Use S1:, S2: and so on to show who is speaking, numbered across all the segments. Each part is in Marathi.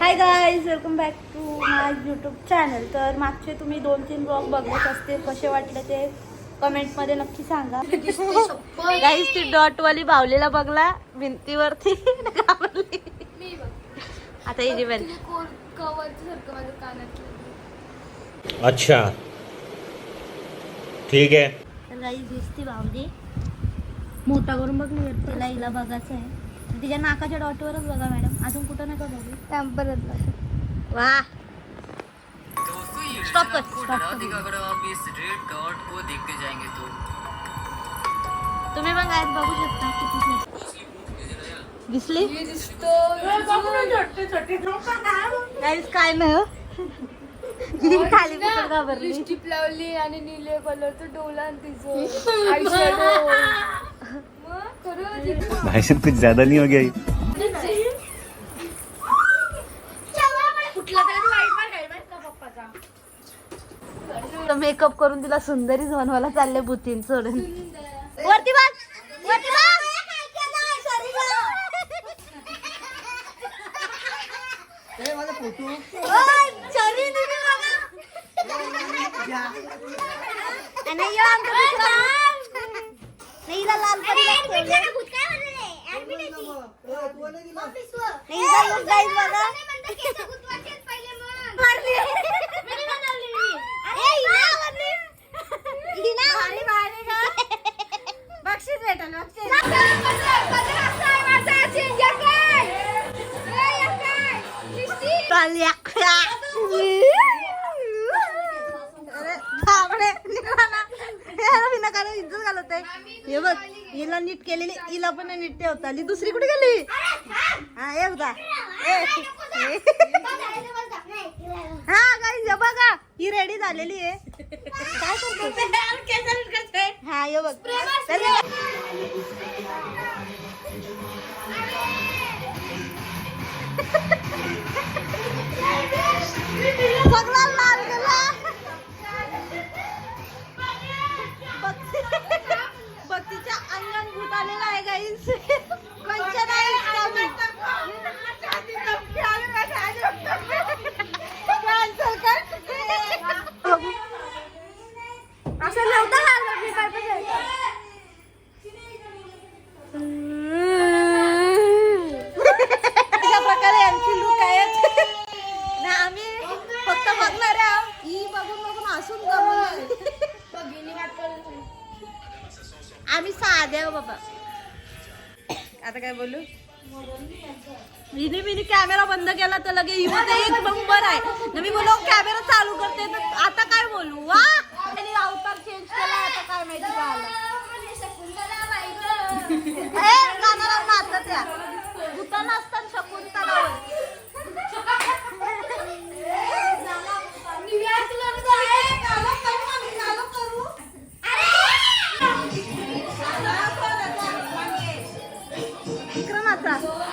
S1: Hi guys welcome back to my YouTube channel तर मागचे तुम्ही दोन तीन ब्लॉग बघत असतील कसे वाटले ते कमेंटमध्ये नक्की सांगा. गाईज ती डॉटवाली बावलेला बघला भिंतीवरती आता हिची बरी
S2: कवरचं सारखं माझ्या कानातलं.
S3: अच्छा। ठीक है
S1: तर गाईज दिसती मोठा करून बघ ना तिला हिला बघायचं आहे. तिच्या नाकाच्या डॉटवरच बघा मॅडम. अजून कुठं नका बघू.
S2: परत
S1: वा. स्टॉप कर. स्टॉप कर.
S4: अगर आप इस रेड डॉट को देखते जाएंगे तो
S1: तुम्ही पण गायत बघू शकता किती दिसली
S2: दिसतं
S1: काय नाही. ही. खाली कुठं घाबरली?
S2: लिपस्टिक लावली आणि निळे कलरचं डोला आणि तिचं. मग?
S3: भाई साहब कुछ ज्यादा नहीं हो गया ये?
S1: मेकअप करून तिला सुंदरीच बनवायला चालले बुतीन सोडून. वरती बघ वरती ओय, बघा. आणि यो आमचा दुसरा नाही, हिला लाल परीला ठेवले. नाही, हिचा look guys बघा. मारली. ए, हिला बक्षीस भेटल बक्षीस चालली अख्ख्या. अरे बापरे, निघा ना. हे विनाकारण इज्जत आहे हे बघ हिला नीट केलेली हिला पण नीट ठेवता आली. दुसरी कुठे गेली? हा ये बघा. हा काही बघा. ही रेडी झालेली आहे. काय करते हा ये बघ. लाल गेला. पतीच्या अंगण भूत आलेला आहे गाईस कोणच्या नाही कर. असं नव्हतं आता काय बोलू? हिने मी कॅमेरा बंद केला तर लगे येऊ दे एक नंबर आहे. ना मी बोललो कॅमेरा चालू करते तर आता काय बोलू वा? त्यांनी अवतार चेंज केला आता काय माहिती काय त्या भूताला असतात शकुंतलावर नाचा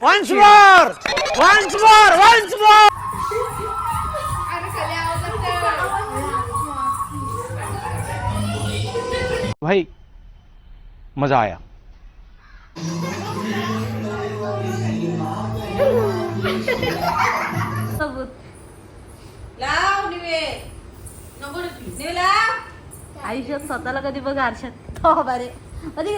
S3: Once more! Once more! Once more!
S5: भाई मजा आया
S1: आयुष्यात स्वतःला कधी बघ आरशात हो बरे कधी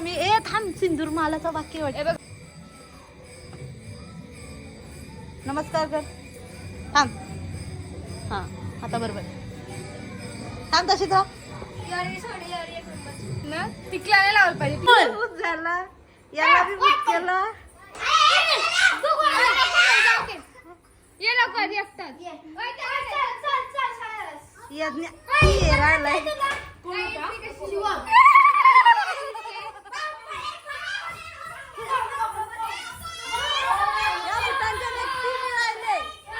S1: आम्ही ए थांब सिंदूर मालाचा वाक्य वाटत नमस्कार कर. थांब. हा आता बरोबर. थांब तशीच राहा
S2: ना टिकला नाही लावलं पाहिजे
S1: झाला. याला बी केला.
S2: ये लवकर
S1: राहिलाय.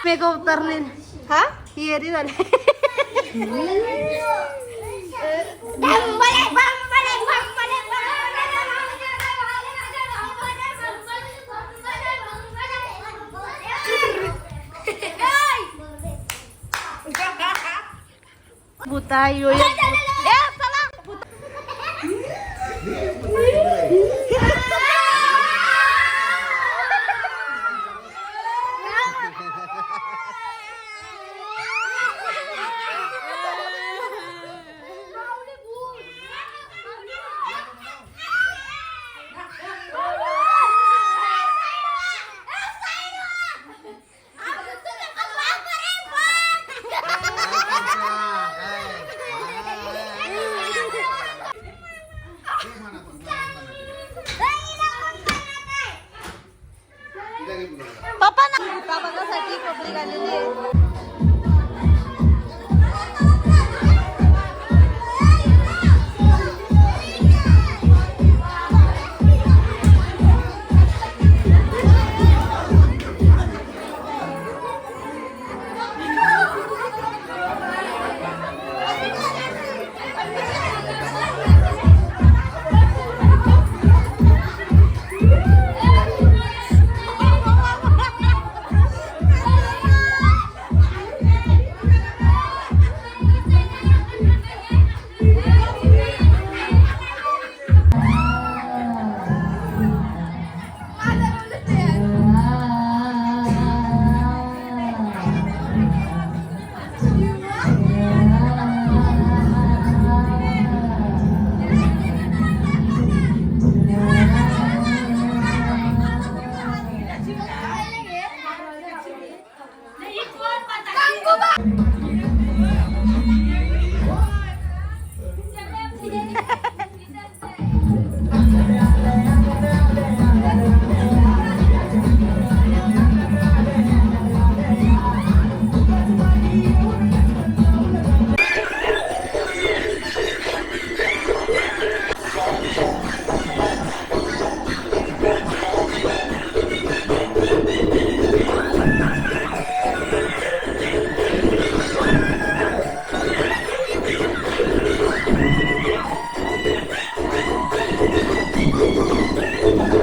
S1: मेघ उतरले हा येरी झाले भूता यो 頑張れ!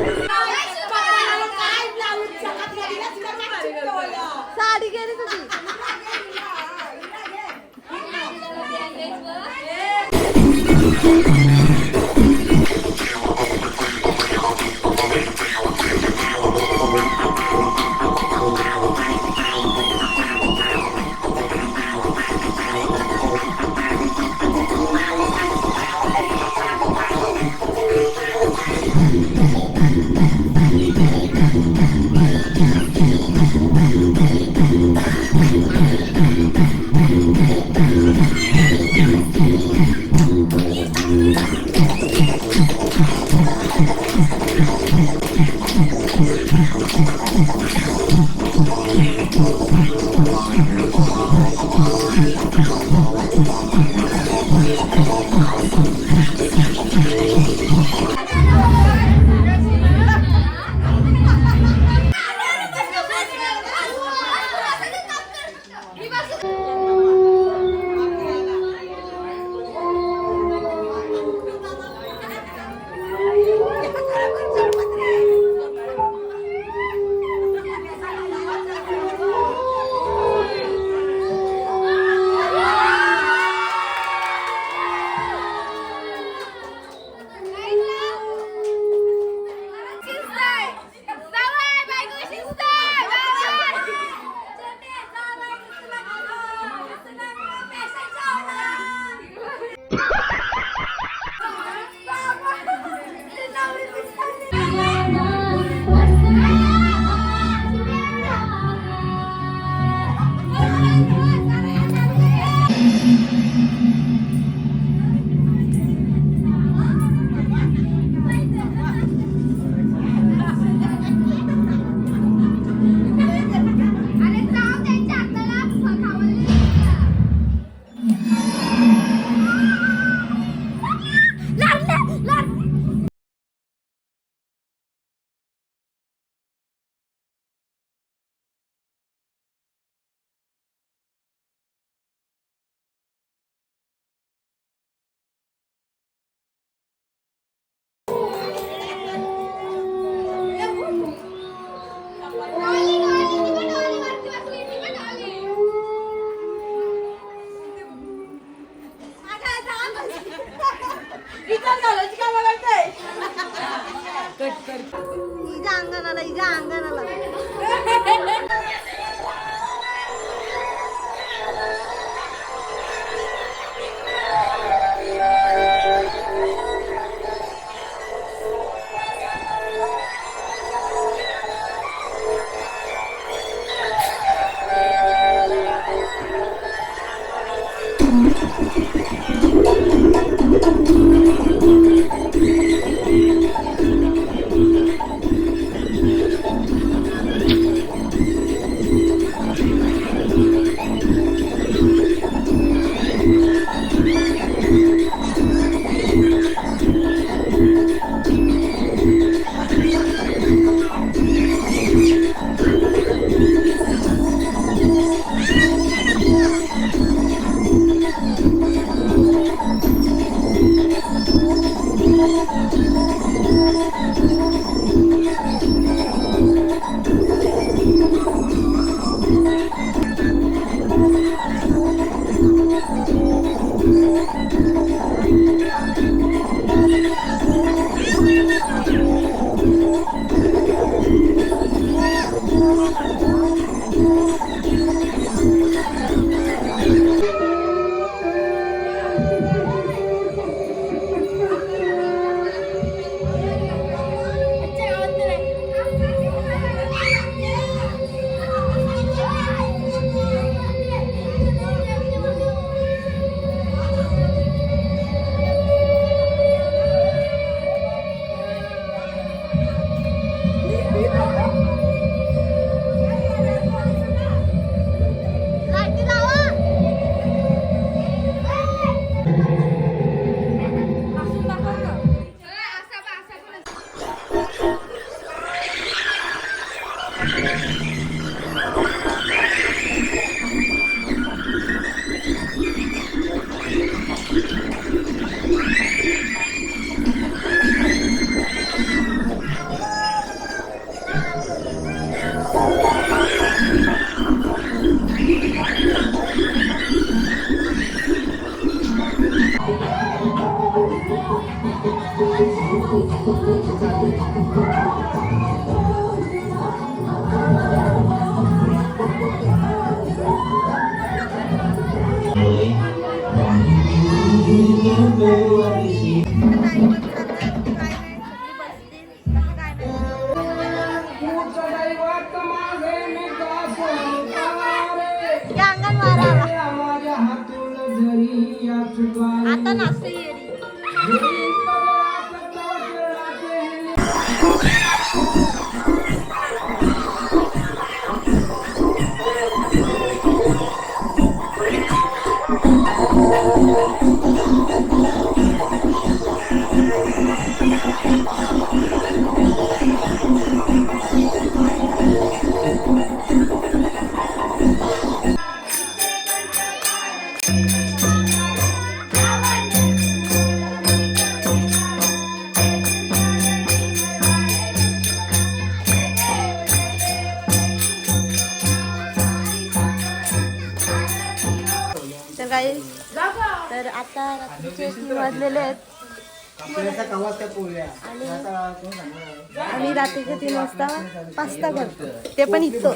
S1: पास्ता पास्ता करतो ते पण इथं.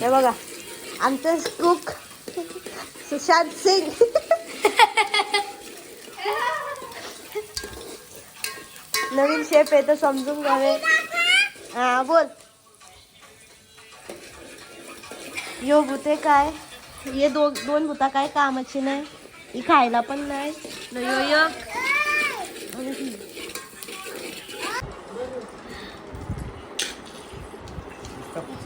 S1: हे बघा. आमचं कुक सुशांत सिंग. नवीन शेफ आहे तर समजून घ्यावे हा बोल. यो भूते काय? ये दो दोन भूता काय कामाची नाही. ही खायला पण नाही.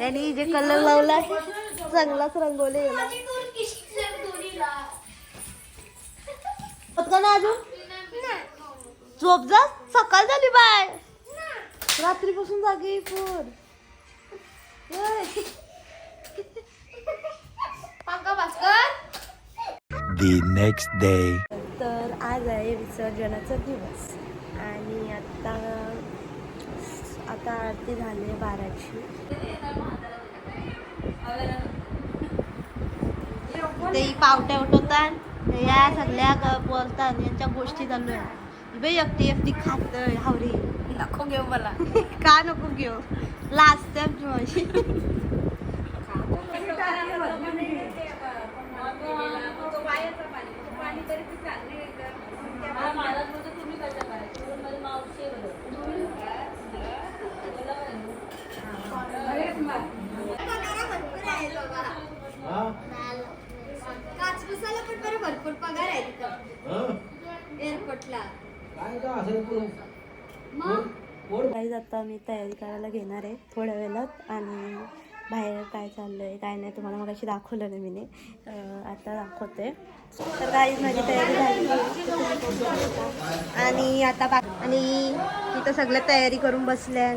S1: यांनी जे कलर लावलाय चांगलाच रंगवले ना अजून? झोप जा. सकाळ झाली बाय. रात्रीपासून जागे फोन
S3: The next day.
S1: तर आज आहे विसर्जनाचा दिवस. आणि आता आता आरती झाली बाराची. ते पावट्या उठवतात या सगळ्या ग- बोलतात यांच्या गोष्टी चालू आहे बाई एकटी एकटी खात हावरी.
S2: नको घेऊ मला.
S1: का नको घेऊ? लास्ट माझी
S2: काचकुसाला पण बरं भरपूर पगार आहे तिथं. एअरपोर्टला.
S1: काही आता मी तयारी करायला घेणार आहे थोड्या वेळात आणि बाहेर काय चाललं आहे काय नाही तुम्हाला मग दाखवलं नाही मी आता दाखवते. तर काही माझी तयारी झाली. आणि आता बा आणि इथं सगळ्या तयारी करून बसल्या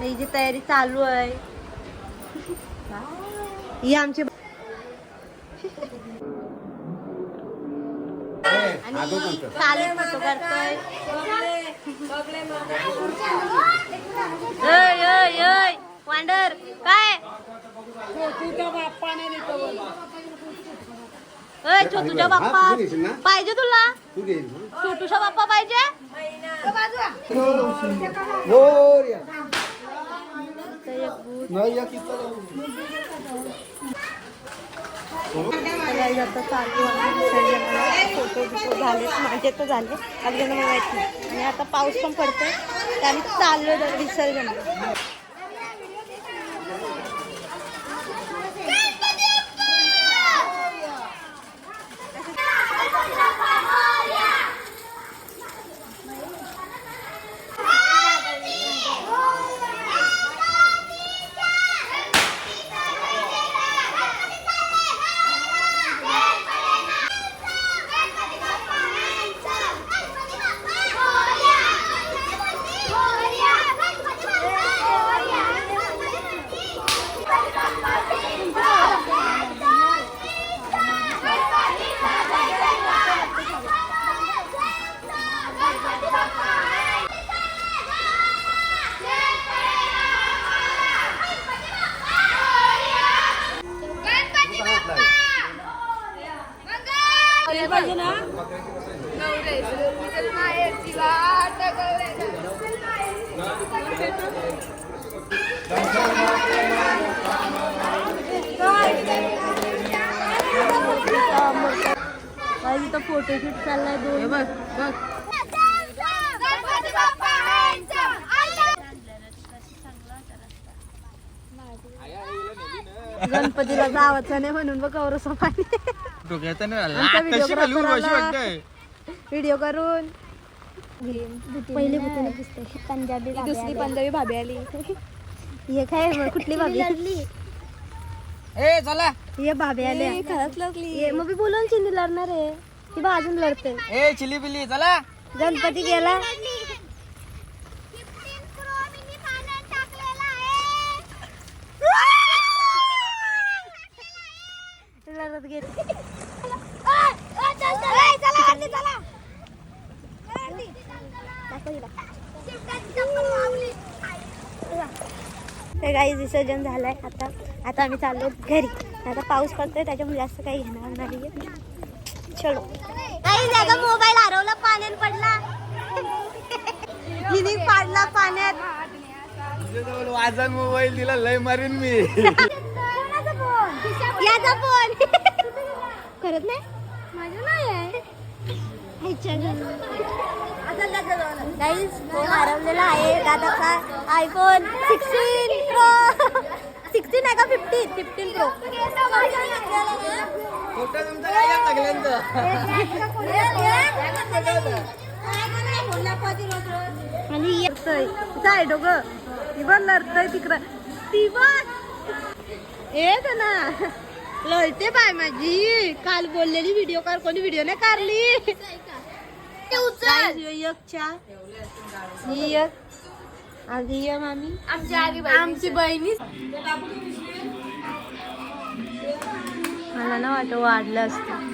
S1: ही जी तयारी चालू आहे. ही आमची आणि चालू फोटो करतोय अय अय अय वांडर काय? अय छोटूच्या बाप्पा पाहिजे तुला? छोटूचा बाप्पा पाहिजे? तर एक बूट चालू आहे फोटो बिटो झाले माझे तर झाले अगदी मला नाही आणि आता पाऊस पण पडतोय तर आम्ही चाललो विसर्जन इथं फोटोशूट चाललाय दोन. गणपतीला जावाचं नाही म्हणून बघ पाणी व्हिडिओ करून.
S6: पहिली भूताने पुस्तक पंजाबी
S2: दुसरी पंजाबी भाभी आली.
S6: हे काय कुठली भाभी?
S4: ए चला.
S1: ये भाभी आले.
S2: खरंच लागली
S1: ये मग मी बोलून चिंदी लढणार आहे. ती बा अजून लढते.
S4: ए चिली पिली चला.
S1: गणपती गेला. लढत गेली. काही विसर्जन झालंय. आता आता आम्ही चाललो घरी. आता पाऊस पडतोय त्याच्यामुळे जास्त काही घेणार नाही चलो. काही जागा मोबाईल हरवला पाण्यात पडला. हिने पाडला पाण्यात.
S5: वाजन मोबाईल दिला लय मारीन मी.
S1: याचा फोन करत नाही? माझं नाही आहे. फोन हरवलेला आहे. दादाचा आयफोन सिक्स्टीन प्रो सिक्स्टीन आहे का फिफ्टीन फिफ्टीन प्रो आणि येतोय. काय डोग ती पण लढतय तिकडं. ती पण येत ना लढते बाय माझी. काल बोललेली व्हिडिओ कर कोणी व्हिडिओ नाही काढली? आधी
S2: आमची बहिणी
S1: मला ना वाटत वाढलं असतं.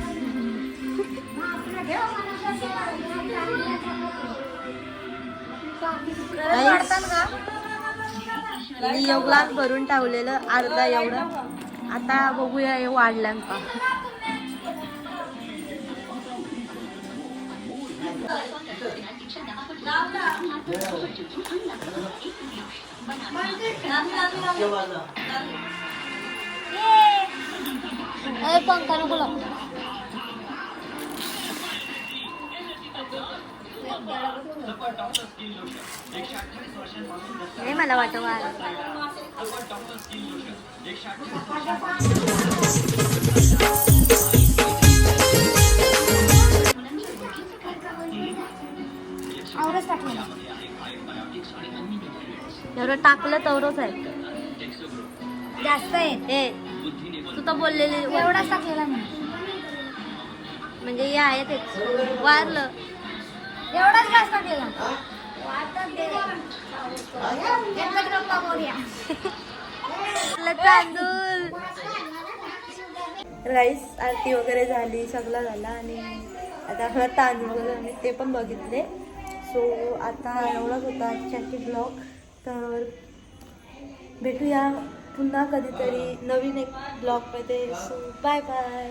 S1: मी योगलान भरून टावलेलं अर्धा एवढं. आता बघूया हे वाढलं का?
S6: पंखा नको लावू.
S1: नाही मला वाटत एवढं टाकलं तेवढंच आहे.
S6: जास्त आहे.
S1: ए तू तर बोललेली
S6: एवढाच टाकलेला मी
S1: म्हणजे हे आहे तेच. वारलं.
S6: एवढाच जास्त टाकलेला.
S1: तांदूळ. राईस आरती वगैरे झाली सगळं झालं आणि आता आम्हाला तांदूळ वगैरे आम्ही ते पण बघितले. सो आता एवढाच होता आजच्याची ब्लॉग तर भेटूया. पुन्हा कधीतरी नवीन एक ब्लॉगमध्ये. So bye bye